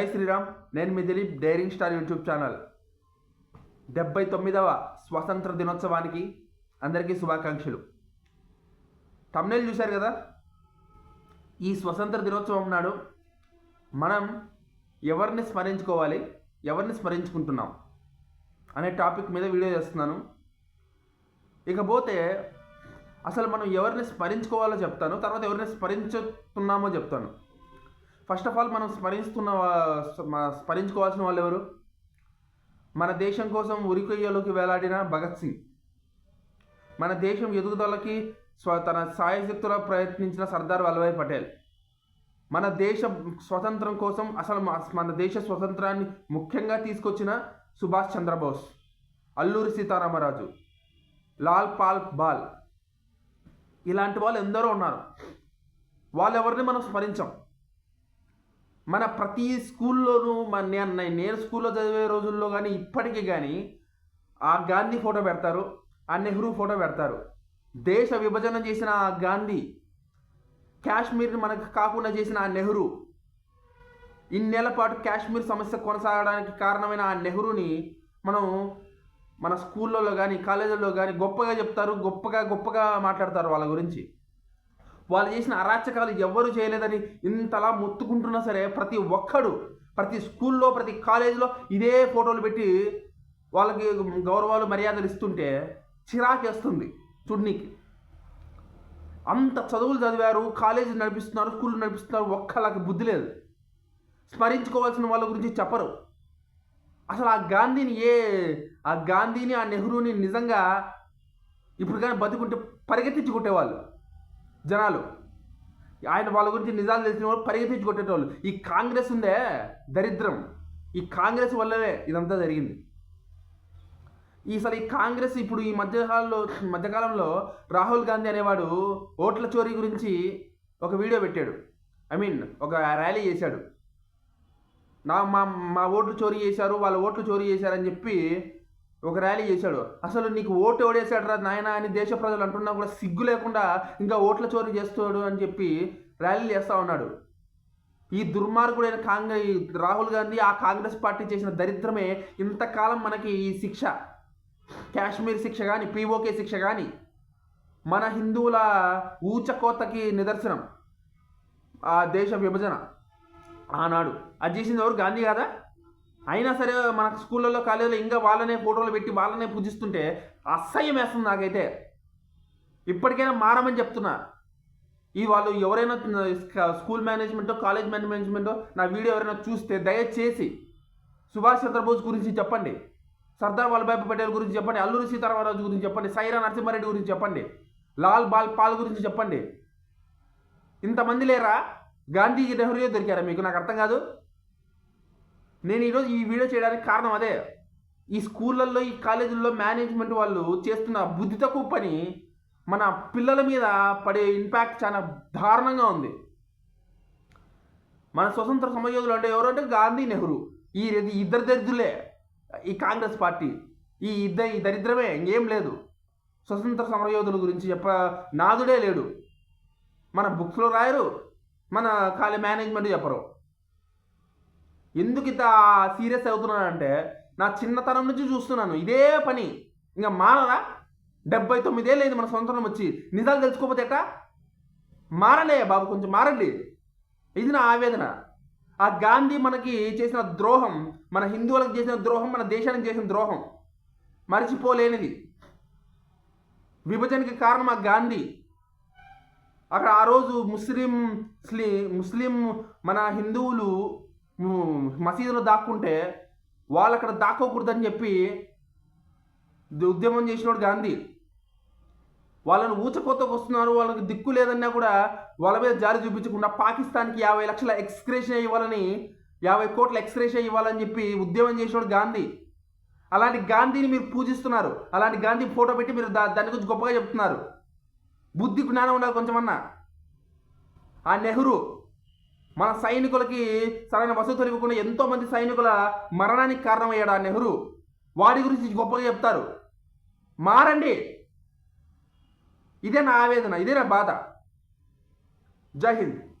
జై శ్రీరామ్ నేను మీ Dilip daring star YouTube channel. డెబ్బై తొమ్మిదవ స్వాతంత్ర దినోత్సవానికి అందరికీ శుభాకాంక్షలు. టమ్నెల్ చూశారు కదా? ఈ స్వతంత్ర దినోత్సవం నాడు మనం ఎవరిని స్మరించుకోవాలి ఎవరిని స్మరించుకుంటున్నాం అనే టాపిక్ మీద వీడియో చేస్తున్నాను. ఇకపోతే అసలు మనం ఎవరిని స్మరించుకోవాలో చెప్తాను తర్వాత ఎవరిని స్మరించుతున్నామో చెప్తాను. ఫస్ట్ ఆఫ్ ఆల్ మనం స్మరిస్తున్న వా- స్మరించుకోవాల్సిన వాళ్ళు ఎవరు? మన దేశం కోసం ఉరికొయ్యలోకి వేలాడిన భగత్ సింగ్. మన దేశం ఎదుగుదలకి స్వ తన సాయశక్తుల ప్రయత్నించిన సర్దార్ వల్లభాయ్ పటేల్. మన దేశ స్వతంత్రం కోసం అసలు మన దేశ స్వతంత్రాన్ని ముఖ్యంగా తీసుకొచ్చిన సుభాష్ చంద్రబోస్ అల్లూరి సీతారామరాజు లాల్ పాల్ బాల్. ఇలాంటి వాళ్ళు ఎందరో ఉన్నారు. వాళ్ళెవరిని మనం స్మరించాం? మన ప్రతి స్కూల్లోనూ మన నేను నేను స్కూల్లో చదివే రోజుల్లో కానీ ఇప్పటికీ కానీ ఆ గాంధీ ఫోటో పెడతారు ఆ నెహ్రూ ఫోటో పెడతారు. దేశ విభజన చేసిన ఆ గాంధీ కాశ్మీర్ని మనకు కాకుండా చేసిన ఆ నెహ్రూ ఇన్నేళ్ళ పాటు కాశ్మీర్ సమస్య కొనసాగడానికి కారణమైన ఆ నెహ్రూని మనం మన స్కూళ్ళలో కానీ కాలేజీల్లో కానీ గొప్పగా చెప్తారు గొప్పగా గొప్పగా మాట్లాడతారు వాళ్ళ గురించి. వాళ్ళు చేసిన అరాచకాలు ఎవ్వరు చేయలేదని ఇంతలా మొత్తుకుంటున్నా సరే ప్రతి ఒక్కడు ప్రతి స్కూల్లో ప్రతి కాలేజీలో ఇదే ఫోటోలు పెట్టి వాళ్ళకి గౌరవాలు మర్యాదలు ఇస్తుంటే చిరాకేస్తుంది చుడ్నీకి. అంత చదువులు చదివారు కాలేజీ నడిపిస్తున్నారు స్కూల్ నడిపిస్తున్నారు ఒక్కళ్ళకి బుద్ధి లేదు. స్మరించుకోవాల్సిన వాళ్ళ గురించి చెప్పరు. అసలు ఆ గాంధీని ఏ ఆ గాంధీని ఆ నెహ్రూని నిజంగా ఇప్పుడు కానీ బతుకుంటే పరిగెత్తించుకుంటే వాళ్ళు జనాలు. ఆయన వాళ్ళ గురించి నిజాలు తెలిసిన వాళ్ళు పరిగెత్తించి కొట్టేటోళ్ళు. ఈ కాంగ్రెస్ ఉందే దరిద్రం. ఈ కాంగ్రెస్ వల్లనే ఇదంతా జరిగింది. ఈసారి ఈ కాంగ్రెస్ ఇప్పుడు ఈ మధ్యకాలంలో మధ్యకాలంలో రాహుల్ గాంధీ అనేవాడు ఓట్ల చోరీ గురించి ఒక వీడియో పెట్టాడు. ఐ మీన్ ఒక ర్యాలీ చేశాడు. నా మా మా ఓట్లు చోరీ చేశారు వాళ్ళ ఓట్లు చోరీ చేశారని చెప్పి ఒక ర్యాలీ చేశాడు. అసలు నీకు ఓటు ఓడేశాడు రా నాయన అని దేశ ప్రజలు అంటున్నా కూడా సిగ్గు లేకుండా ఇంకా ఓట్ల చోరీ చేస్తాడు అని చెప్పి ర్యాలీలు చేస్తూ ఉన్నాడు. ఈ దుర్మార్గుడైన కాంగ్రెస్ రాహుల్ గాంధీ ఆ కాంగ్రెస్ పార్టీ చేసిన దరిద్రమే ఇంతకాలం మనకి ఈ శిక్ష. కాశ్మీర్ శిక్ష కానీ పీఓకే శిక్ష కానీ మన హిందువుల ఊచకోతకి నిదర్శనం. ఆ దేశ విభజన ఆనాడు. అది చేసింది ఎవరు? గాంధీ కాదా? అయినా సరే మన స్కూళ్ళల్లో కాలేజీలో ఇంకా వాళ్ళనే ఫోటోలు పెట్టి వాళ్ళనే పూజిస్తుంటే అసహ్యం వేస్తుంది నాకైతే. ఇప్పటికైనా మారమని చెప్తున్నా. ఈ వాళ్ళు ఎవరైనా స్కూల్ మేనేజ్మెంటో కాలేజ్ మేనేజ్మెంటో నా వీడియో ఎవరైనా చూస్తే దయచేసి సుభాష్ చంద్రబోస్ గురించి చెప్పండి. సర్దార్ వల్లభాయ్ పటేల్ గురించి చెప్పండి అల్లూరి సీతారామరాజు గురించి చెప్పండి సైరా నరసింహారెడ్డి గురించి చెప్పండి లాల్ బాల్ పాల్ గురించి చెప్పండి. ఇంతమంది లేరా? గాంధీజీ నెహ్రూ దొరికారా మీకు? నాకు అర్థం కాదు. నేను ఈరోజు ఈ వీడియో చేయడానికి కారణం అదే. ఈ స్కూళ్ళల్లో ఈ కాలేజీల్లో మేనేజ్మెంట్ వాళ్ళు చేస్తున్న బుద్ధి తక్కువ పని మన పిల్లల మీద పడే ఇంపాక్ట్ చాలా దారుణంగా ఉంది. మన స్వతంత్ర సమయోధులు అంటే ఎవరంటే గాంధీ నెహ్రూ. ఈ ఇద్దరు దరిద్రులే. ఈ కాంగ్రెస్ పార్టీ. ఈ ఇద్దరు ఈ దరిద్రమే ఇంకేం లేదు. స్వతంత్ర సమరయోధుల గురించి చెప్ప నాదుడే లేడు. మన బుక్స్లో రాయరు మన ఖాళీ మేనేజ్మెంట్ చెప్పరు. ఎందుకు ఇంత సీరియస్ అవుతున్నానంటే నా చిన్నతనం నుంచి చూస్తున్నాను. ఇదే పని. ఇంకా మారరా డెబ్బై తొమ్మిదేళ్ళు మన సొంతనం వచ్చి. నిజాలు తెలుసుకోకపోతే ఎట్టా మారలే బాబు కొంచెం మారండి. ఇది నా ఆవేదన. ఆ గాంధీ మనకి చేసిన ద్రోహం మన హిందువులకు చేసిన ద్రోహం మన దేశానికి చేసిన ద్రోహం మర్చిపోలేనిది. విభజనకి కారణం ఆ గాంధీ. అక్కడ ఆ రోజు ముస్లిం ముస్లిం మన హిందువులు మసీదులో దాక్కుంటే వాళ్ళు అక్కడ దాక్కోకూడదని చెప్పి ఉద్యమం చేసినోడు గాంధీ. వాళ్ళని ఊచకోతకు వస్తున్నారు వాళ్ళకి దిక్కు లేదన్నా కూడా వాళ్ళ మీద జారి చూపించకుండా పాకిస్తాన్కి యాభై లక్షల ఎక్స్క్రేషన్ ఇవ్వాలని యాభై కోట్ల ఎక్స్క్రేషన్ ఇవ్వాలని చెప్పి ఉద్యమం చేసినోడు గాంధీ. అలాంటి గాంధీని మీరు పూజిస్తున్నారు. అలాంటి గాంధీ ఫోటో పెట్టి మీరు దా దాని గురించి గొప్పగా చెప్తున్నారు. బుద్ధి జ్ఞానం ఉండాలి కొంచెమన్నా. ఆ నెహ్రూ మన సైనికులకి సరైన వసతులు ఇవ్వకుండా ఎంతోమంది సైనికుల మరణానికి కారణమయ్యాడు ఆ నెహ్రూ? వాడి గురించి గొప్పగా చెప్తారు. మారండి. ఇదే నా ఆవేదన ఇదే నా బాధ? జై హింద్.